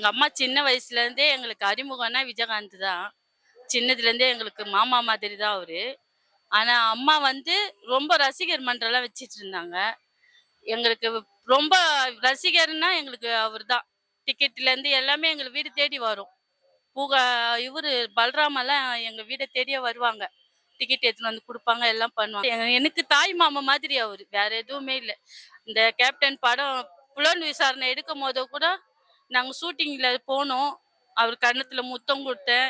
எங்க அம்மா சின்ன வயசுல இருந்தே எங்களுக்கு அறிமுகம்னா விஜயகாந்த் தான். சின்னதுல இருந்தே எங்களுக்கு மாமா மாதிரி தான் அவரு. ஆனா அம்மா வந்து ரொம்ப ரசிகர் மன்றம்லாம் வச்சிட்டு இருந்தாங்க. எங்களுக்கு ரொம்ப ரசிகர்னா எங்களுக்கு அவர் தான். டிக்கெட்ல இருந்து எல்லாமே எங்களுக்கு வீடு தேடி வரும். பூகா இவரு பல்ராமெல்லாம் எங்க வீடை தேடியே வருவாங்க. டிக்கெட் எடுத்துன்னு வந்து கொடுப்பாங்க எல்லாம் பண்ணுவாங்க. எனக்கு தாய் மாமா மாதிரி அவரு. வேற எதுவுமே இல்லை. இந்த கேப்டன் படம் புலன் விசாரணை எடுக்கும் போது கூட நாங்கள் ஷூட்டிங்கில் போனோம். அவர் கன்னத்தில் முத்தம் கொடுத்தேன்.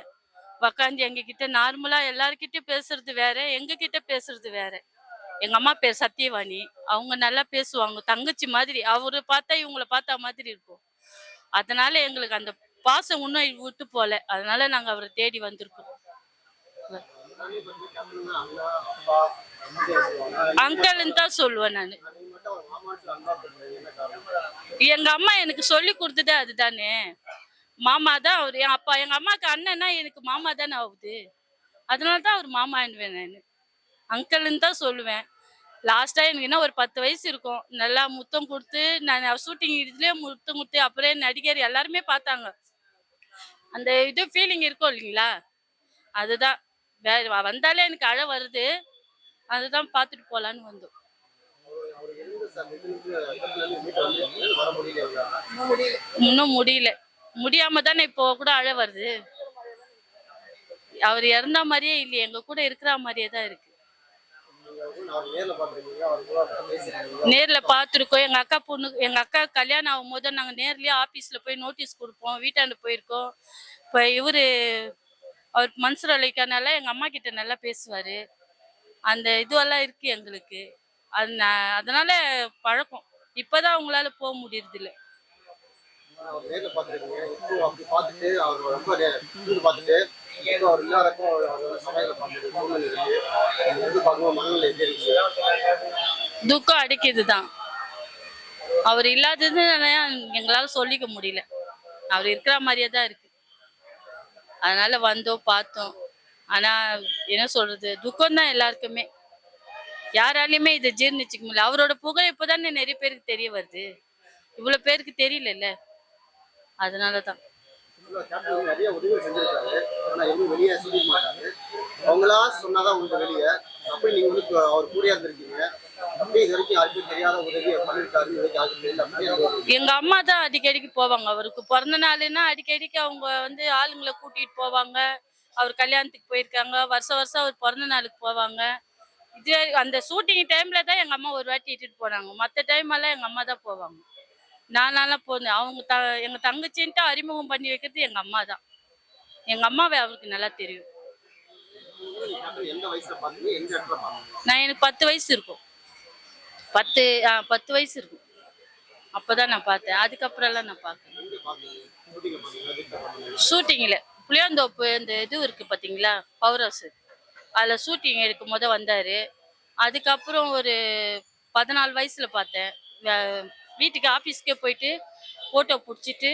உக்காந்து எங்ககிட்ட நார்மலாக எல்லாருக்கிட்டையும் பேசுறது வேற எங்ககிட்ட பேசுறது வேற. எங்கள் அம்மா பேர் சத்தியவாணி அவங்க நல்லா பேசுவாங்க. தங்கச்சி மாதிரி. அவரை பார்த்தா இவங்கள பார்த்தா மாதிரி இருக்கும். அதனால எங்களுக்கு அந்த பாசம் இன்னும் விட்டு போல. அதனால நாங்கள் அவரை தேடி வந்திருக்கோம். அங்கிள்னு தான் சொல்லுவேன் நான். எங்க அம்மா எனக்கு சொல்லி கொடுத்ததே அதுதானே. மாமா தான் அவர். என் அப்பா எங்க அம்மாக்கு அண்ணன்னா எனக்கு மாமா தானே ஆகுது. அதனால தான் அவர் மாமான்னுவேன் நான். அங்கிள்னு தான் சொல்லுவேன். லாஸ்டா எனக்கு என்ன ஒரு பத்து வயசு இருக்கும். நல்லா முத்தம் கொடுத்து நான் ஷூட்டிங் இதுலயே முத்தம் கொடுத்து அப்புறம் நடிகர் எல்லாருமே பார்த்தாங்க. அந்த இது ஃபீலிங் இருக்கும் இல்லைங்களா? அதுதான். வேற வந்தாலே எனக்கு அழ வருது. அதுதான் பார்த்துட்டு போலான்னு வந்தோம். இன்னும் முடியல. முடியாம தானே இப்போ கூட அழ வருது. அவர் இறந்த மாதிரியே இல்லையே எங்க கூட இருக்கிற மாதிரியே தான் இருக்கு. நேர்ல பார்த்துருக்கோம். எங்க அக்கா பொண்ணு எங்க அக்கா கல்யாணம் ஆகும் போது நாங்க நேர்லயே ஆபீஸ்ல போய் நோட்டீஸ் கொடுப்போம். வீட்டாண்டு போயிருக்கோம். இப்ப இவரு அவர் மனசுல அலிக்கானால எங்க அம்மா கிட்ட நல்லா பேசுவாரு. அந்த இதுவெல்லாம் இருக்கு எங்களுக்கு. அது அதனால பழக்கம். இப்பதான் அவங்களால போக முடியறது இல்ல துக்கம் அடிக்குதுதான். அவர் இல்லாதது எங்களால சொல்லிக்க முடியல. அவர் இருக்கிற மாதிரியே தான் இருக்கு. அதனால வந்தோம் பார்த்தோம். ஆனா என்ன சொல்றது? துக்கம் தான் எல்லாருக்குமே. யாராலையுமே இதை ஜீர்ணிச்சுக்க முடியல. அவரோட புகழ் இப்போதானே நிறைய பேருக்கு தெரிய வருது. இவ்வளவு பேருக்கு தெரியலல்ல. கேப்டன் வந்து நிறைய உதவிகள் செஞ்சிருக்காரு. ஆனா எதுவும் வெளியே சொல்லிக்க மாட்டாரு. அவங்களா சொன்னாதான் உங்களுக்கு வெளியே. அப்படி நீங்க வந்து இப்போ அவர் கூடயா இருந்திருக்கீங்க. அப்படி இது வரைக்கும் யாருக்கும் தெரியாத உதவி பண்ணிருக்காரு. இது வரைக்கும் யாருக்கும் தெரியல. அப்படி எனக்கு எங்க அம்மா தான் அடிக்கடிக்கு போவாங்க. அவருக்கு பிறந்த நாளுன்னா அடிக்கடிக்கு அவங்க வந்து ஆளுங்களை கூட்டிட்டு போவாங்க. அவர் கல்யாணத்துக்கு போயிருக்காங்க. வருஷம் வருஷம் அவர் பிறந்த நாளுக்கு போவாங்க. இது அந்த ஷூட்டிங் டைம்ல தான் எங்க அம்மா ஒரு வாட்டி இட்டுட்டு போனாங்க. மற்ற டைம் எல்லாம் எங்க அம்மா தான் போவாங்க. நானெல்லாம் போனேன். அவங்க த எங்க தங்கச்சின்ட்டு அறிமுகம் பண்ணி வைக்கிறது எங்க அம்மா தான். எங்க அம்மாவை அவருக்கு நல்லா தெரியும். நான் எனக்கு பத்து வயசு இருக்கும். பத்து ஆ, பத்து வயசு இருக்கும். அப்போதான் நான் பார்த்தேன். அதுக்கப்புறம்லாம் நான் பார்க்கல. ஷூட்டிங்கில் புளியாந்தோப்பு இந்த இது இருக்கு பார்த்தீங்களா பவர் ஹவுஸ் அதில் ஷூட்டிங் எடுக்கும் போது வந்தார். அதுக்கப்புறம் ஒரு பதினாலு வயசில் பார்த்தேன். வீட்டுக்கு ஆஃபீஸ்க்கே போயிட்டு ஃபோட்டோ பிடிச்சிட்டு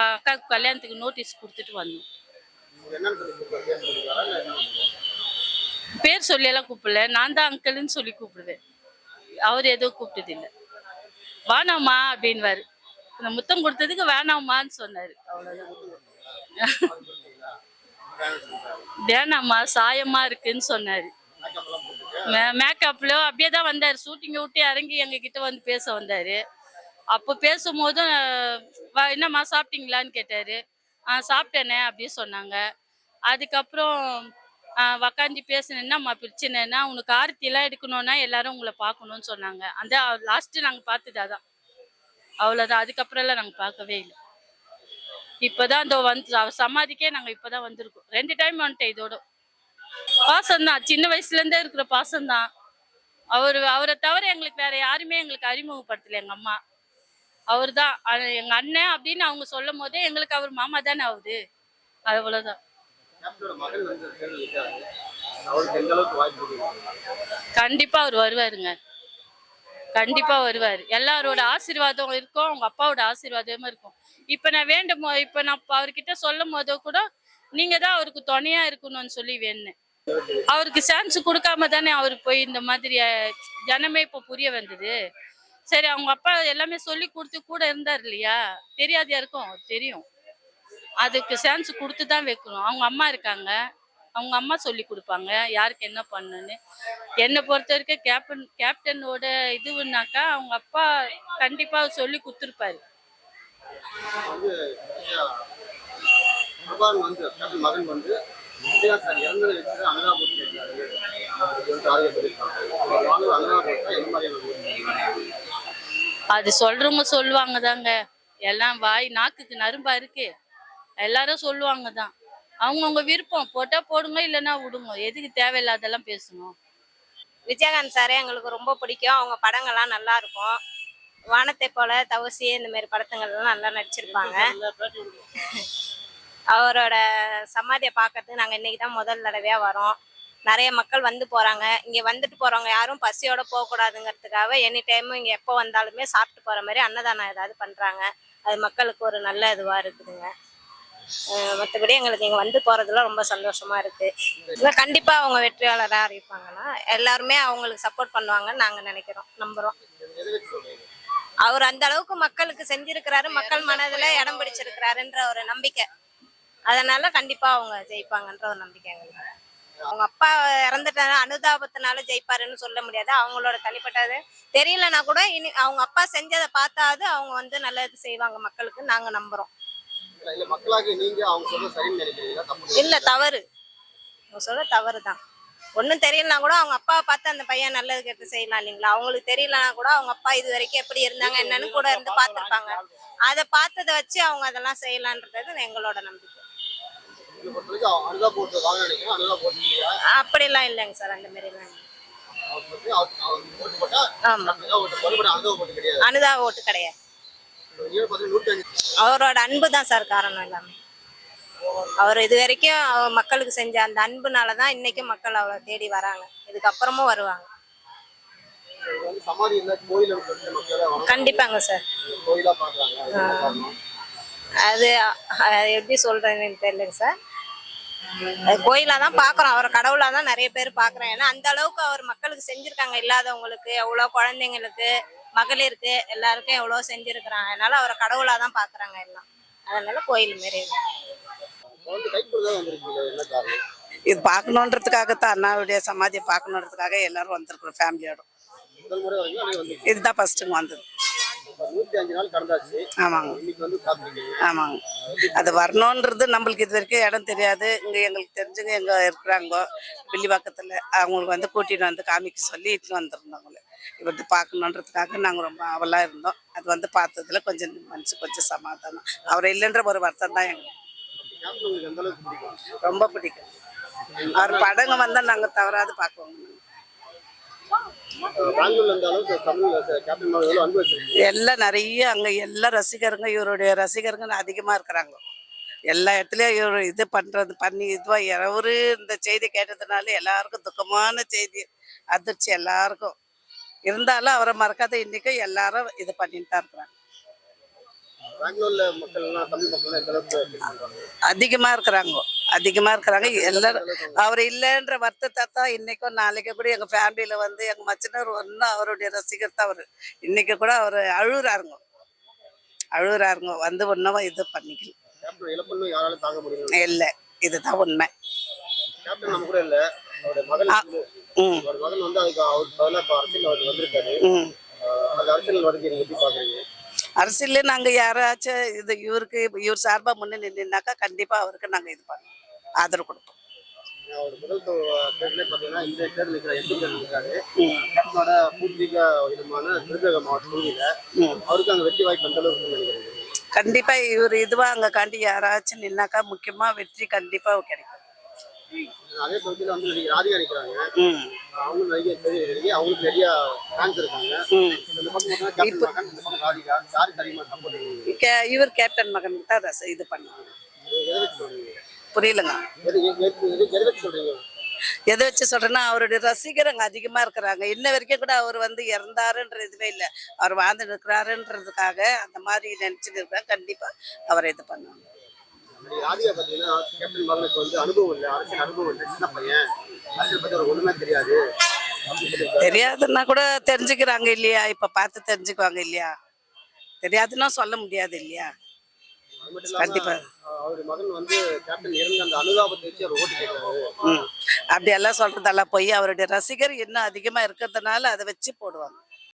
அக்காவுக்கு கல்யாணத்துக்கு நோட்டீஸ் கொடுத்துட்டு வந்தோம். பேர் சொல்லியெல்லாம் கூப்பிடல. நான் தான் அங்கிள்னு சொல்லி கூப்பிடுவேன். அவர் எதுவும் கூப்பிட்டதில்லை வானாமா அப்படின்வாரு இந்த முத்தம் கொடுத்ததுக்கு வேணாமான்னு சொன்னார். அவ்வளோதான் வேணாம்மா சாயமா இருக்குன்னு சொன்னாரு. மே- மேக்கப்ல அப்படியே தான் வந்தாரு. ஷூட்டிங்கை விட்டு இறங்கி எங்க கிட்ட வந்து பேச வந்தாரு. அப்போ பேசும்போதும் என்னம்மா சாப்பிட்டீங்களான்னு கேட்டாரு. ஆ சாப்பிட்டேனே அப்படின்னு சொன்னாங்க. அதுக்கப்புறம் உக்காந்து பேசினேன். என்னம்மா பிரச்சனைனா உனக்கு ஆரத்தி எடுக்கணும்னா எல்லாரும் உங்களை பார்க்கணும்னு சொன்னாங்க. அந்த லாஸ்ட்டு நாங்கள் பார்த்தது அதான். அவ்வளோதான் அதுக்கப்புறம்லாம் நாங்கள் பார்க்கவே இல்லை. இப்போதான் இந்த வந்து சமாதிக்கே நாங்க இப்போதான் வந்திருக்கோம். ரெண்டு டைம் வந்துட்டேன் இதோட. பாசம்தான். சின்ன வயசுல இருந்தே இருக்கிற பாசம்தான். அவரு அவரை தவிர எங்களுக்கு வேற யாருமே எங்களுக்கு அறிமுகப்படுத்தல எங்க அம்மா. அவர் தான் எங்க அண்ணன் அப்படின்னு அவங்க சொல்லும் போதே எங்களுக்கு அவர் மாமா தானே ஆகுது கொடுக்குறாங்க கண்டிப்பா அவர் வருவாருங்க. கண்டிப்பா வருவாரு. எல்லாரோட ஆசீர்வாதம் இருக்கும். அவங்க அப்பாவோட ஆசீர்வாதமும் இருக்கும். இப்ப நான் வேண்டும் இப்போ இப்ப நான் அவர்கிட்ட சொல்லும் போதோ கூட நீங்க தான் அவருக்கு துணையா இருக்கணும்னு சொல்லி வேணுனேன் அவருக்கு சான்ஸ் கொடுக்காம தானே அவர் போய் இந்த மாதிரி ஜனமே இப்போ புரிய வந்தது. சரி அவங்க அப்பா எல்லாமே சொல்லி கொடுத்து கூட இருந்தார் இல்லையா? தெரியாது யாருக்கும் தெரியும். அதுக்கு சான்ஸ் கொடுத்து தான் வைக்கணும். அவங்க அம்மா இருக்காங்க. அவங்க அம்மா சொல்லி கொடுப்பாங்க யாருக்கு என்ன பண்ணணும்னு என்னை பொறுத்த வரைக்கும் கேப்டன் கேப்டனோட இதுனாக்கா அவங்க அப்பா கண்டிப்பாக சொல்லி கொடுத்துருப்பாரு. வந்து பிரபான் வந்து கேப்டன் மகன் வந்து விஜயகாந்த் சார் இறந்ததை வச்சு ஆரிய சொல்லியிருக்காங்க அனுராபுரம் எந்த மாதிரியான? அது சொல்றவங்க சொல்லுவாங்க தாங்க எல்லாம் வாய் நாக்குக்கு நரும்பா இருக்கு. எல்லாரும் சொல்லுவாங்க தான் அவங்கவுங்க விருப்பம். போட்டா போடுங்க இல்லைன்னா விடுங்க. எதுக்கு தேவையில்லாதெல்லாம் பேசணும்? விஜயகாந்த் சாரே எங்களுக்கு ரொம்ப பிடிக்கும். அவங்க படங்கள்லாம் நல்லா இருக்கும். வானத்தை போல தவசி இந்த மாதிரி படத்துங்கள்லாம் நல்லா நடிச்சிருப்பாங்க. அவரோட சமாதியை பார்க்கறதுக்கு நாங்கள் இன்னைக்கு தான் முதல் தடவையாக வரோம். நிறைய மக்கள் வந்து போகிறாங்க இங்கே வந்துட்டு போகிறவங்க யாரும் பசியோட போகக்கூடாதுங்கிறதுக்காக எனி டைமும் இங்கே எப்போ வந்தாலுமே சாப்பிட்டு போகிற மாதிரி அன்னதானம் ஏதாவது பண்ணுறாங்க அது மக்களுக்கு ஒரு நல்ல இதுவாக இருக்குதுங்க. மற்றபடி எங்களுக்கு இங்கே வந்து போகிறதுல ரொம்ப சந்தோஷமாக இருக்குது கண்டிப்பாக அவங்க வெற்றியாளராக அறிவிப்பாங்கன்னா எல்லாருமே அவங்களுக்கு சப்போர்ட் பண்ணுவாங்கன்னு நாங்கள் நினைக்கிறோம். நம்புகிறோம் அவர் அந்த அளவுக்கு மக்களுக்கு செஞ்சிருக்கிறாரு மக்கள் மனதுல இடம் பிடிச்சிருக்கிறாருன்ற ஒரு நம்பிக்கை. அதனால கண்டிப்பா அவங்க ஜெயிப்பாங்கன்ற ஒரு நம்பிக்கை எங்களுக்கு. அவங்க அப்பா இறந்துட்டாரு அனுதாபத்தினால ஜெயிப்பாருன்னு சொல்ல முடியாது. அவங்களோட தனிப்பட்டது தெரியலனா கூட இனி அவங்க அப்பா செஞ்சதை பார்த்தாது அவங்க வந்து நல்லது செய்வாங்க மக்களுக்கு நாங்க நம்புறோம். இல்ல தவறு அவங்க சொல்ற தவறு. தான் ஒன்றும் தெரியலனா கூட அவங்க அப்பாவை பார்த்து அந்த பையன் நல்லது கெட்டு செய்யலாம் இல்லைங்களா? அவங்களுக்கு தெரியலனா கூட அவங்க அப்பா இது வரைக்கும் எப்படி இருந்தாங்க என்னன்னு கூட இருந்து பார்த்துருப்பாங்க. அதை பார்த்ததை வச்சு அவங்க அதெல்லாம் செய்யலான்றது எங்களோட நம்பிக்கை. அப்படிலாம் இல்லைங்க சார் அந்த மாதிரிலாம் அனுதா ஓட்டு கிடையாது. அவரோட அன்பு தான் சார் காரணம் எல்லாமே. அவர் இது வரைக்கும் மக்களுக்கு செஞ்ச அந்த அன்புனால தான் இன்னைக்கும் மக்கள் அவரை தேடி வராங்க. இதுக்கப்புறமும் வருவாங்க. கண்டிப்பாங்க சார். அது எப்படி சொல்றேன்னு தெரியலங்க சார். அது கோயிலா தான் பாக்குறோம் அவரை கடவுளா தான் நிறைய பேர் பாக்குறேன் ஏன்னா அந்த அளவுக்கு அவர் மக்களுக்கு செஞ்சிருக்காங்க. இல்லாதவங்களுக்கு எவ்வளோ குழந்தைங்களுக்கு மகளிருக்கு எல்லாருக்கும் எவ்வளோ செஞ்சிருக்கிறாங்க. அதனால அவரை கடவுளா தான் பாக்குறாங்க எல்லாம். அதனால கோயில் மாரி. இது பார்க்கணுன்றதுக்காகத்தான் அண்ணாவுடைய சமாதியை பார்க்கணுன்றதுக்காக எல்லாரும் வந்திருக்கிறோம் ஃபேமிலியோட இதுதான் ஃபர்ஸ்ட்டுங்க வந்தது. ஆமாங்க. ஆமாங்க. அது வரணுன்றது நம்மளுக்கு இது வரைக்கும் இடம் தெரியாது. இங்கே எங்களுக்கு தெரிஞ்சவங்க எங்கே இருக்கிறாங்க வில்லிவாக்கத்தில் அவங்களுக்கு வந்து கூட்டின்னு வந்து காமிக்க சொல்லி இட்டுன்னு வந்திருந்தவங்கள இவர்த்து பார்க்கணுன்றதுக்காக நாங்கள் ரொம்ப அவலாக இருந்தோம். அது வந்து பார்த்ததுல கொஞ்சம் மனசு கொஞ்சம் சமாதானம். அவர் இல்லைன்ற ஒரு வருத்தம் தான் எங்களுக்கு. ரொம்ப பிடிக்கும். அவர் படங்க வந்தால் நாங்கள் தவறாது வச்சிருக்கீங்க? எல்லாம் நிறைய அங்கே எல்லா ரசிகருங்க இவருடைய ரசிகருங்க அதிகமாக இருக்கிறாங்க. எல்லா இடத்துலயும் இவர் இது பண்ணுறது பண்ணி இதுவா எவரு இந்த செய்தி கேட்டதுனால எல்லாருக்கும் துக்கமான செய்தி அதிர்ச்சி எல்லாருக்கும். இருந்தாலும் அவரை மறக்காத இன்னைக்கும் எல்லாரும் இது பண்ணிட்டு தான் இருக்கிறாங்க. பெங்களூர்ல மக்கள் எல்லாம் தமிழ் எந்த அளவுக்கு? அதிகமாக இருக்கிறாங்க. அதிகமாக இருக்கிறாங்க. எல்லாரும் அவர் இல்லைன்ற வருத்தத்தை தான் இன்னைக்கும் நாளைக்கு கூட எங்கள் ஃபேமிலியில் வந்து எங்கள் மச்சினர் ஒன்றும் அவருடைய ரசிகர் தான் அவர். இன்னைக்கு கூட அவர் அழுகுறாருங்க. அழுகுறாருங்க. வந்து ஒன்றும் இது பண்ணிக்கல. கேப்டன் இழப்புன்னு யாராலும் தாங்க முடியும் இல்லை. இதுதான் உண்மை. கேப்டன் நம்ம கூட இல்ல. அவருடைய மகன் வந்து ம். அவர் மகன் வந்து அதுக்கு அவர் பதிலாக இப்போ அரசியல் அவர் வந்திருக்காரு. ம். அஹ் அந்த அரசியல் வருகை நீங்க எப்படி பாக்குறீங்க? அரசியல்ல நாங்கள் யாராச்சும் இது இவருக்கு இவர் சார்பாக முன்னே நின்றுனாக்கா கண்டிப்பாக அவருக்கு நாங்கள் இது பண்ணுவோம் ஆதரவு கொடுப்போம். கண்டிப்பாக இவர் இதுவாக அங்கே காண்டி யாராச்சும் நின்னாக்கா முக்கியமாக வெற்றி கண்டிப்பாக கிடைக்கும். அதே தொகுதியில வந்து நடிகை ராதிகா ம். அவங்களும் நடிகை நடிகை அவங்களுக்கு நிறைய ஃபேன்ஸ் இருக்காங்க. இந்த பக்கம் பக்கம் ராதிகா. யாருக்கு அதிகமாக சப்போர்ட் இவர் கேப்டன் மகனுக்கு தான் ரச இது பண்ணுவாங்க. புரியலங்க. எது வச்சு சொல்றீங்க? எதை வச்சு சொல்றேன்னா அவருடைய ரசிகர் அங்கே அதிகமாக இருக்கிறாங்க. இன்ன வரைக்கும் கூட அவர் வந்து இறந்தாருன்ற இதுவே இல்லை. அவர் வாழ்ந்து இருக்கிறாருன்றதுக்காக அந்த மாதிரி நினச்சிட்டு இருக்காங்க. கண்டிப்பாக அவரை இது பண்ணுவாங்க. ராதிகா பார்த்தீங்கன்னா கேப்டன் மகனுக்கு வந்து அனுபவம் இல்லை அரசியல் அனுபவம் இல்லை. சின்ன பையன். அரசியல் பத்தி ஒரு ஒண்ணுமே தெரியாது. தெரியாதுன்னா கூட தெரிஞ்சுக்கிறாங்க இல்லையா? இப்போ பார்த்து தெரிஞ்சுக்குவாங்க இல்லையா? தெரியாதுன்னா சொல்ல முடியாது இல்லையா? கண்டிப்பா. அவருடைய மகன் வந்து கேப்டன் இறந்த அந்த அனுதாபத்தை வச்சு அவர் ஓட்டு கேட்கிறாரு அப்படியெல்லாம் சொல்றதெல்லாம் போய் அவருடைய ரசிகர் இன்னும் அதிகமா இருக்கிறதுனால அதை வச்சு போடுவாங்க.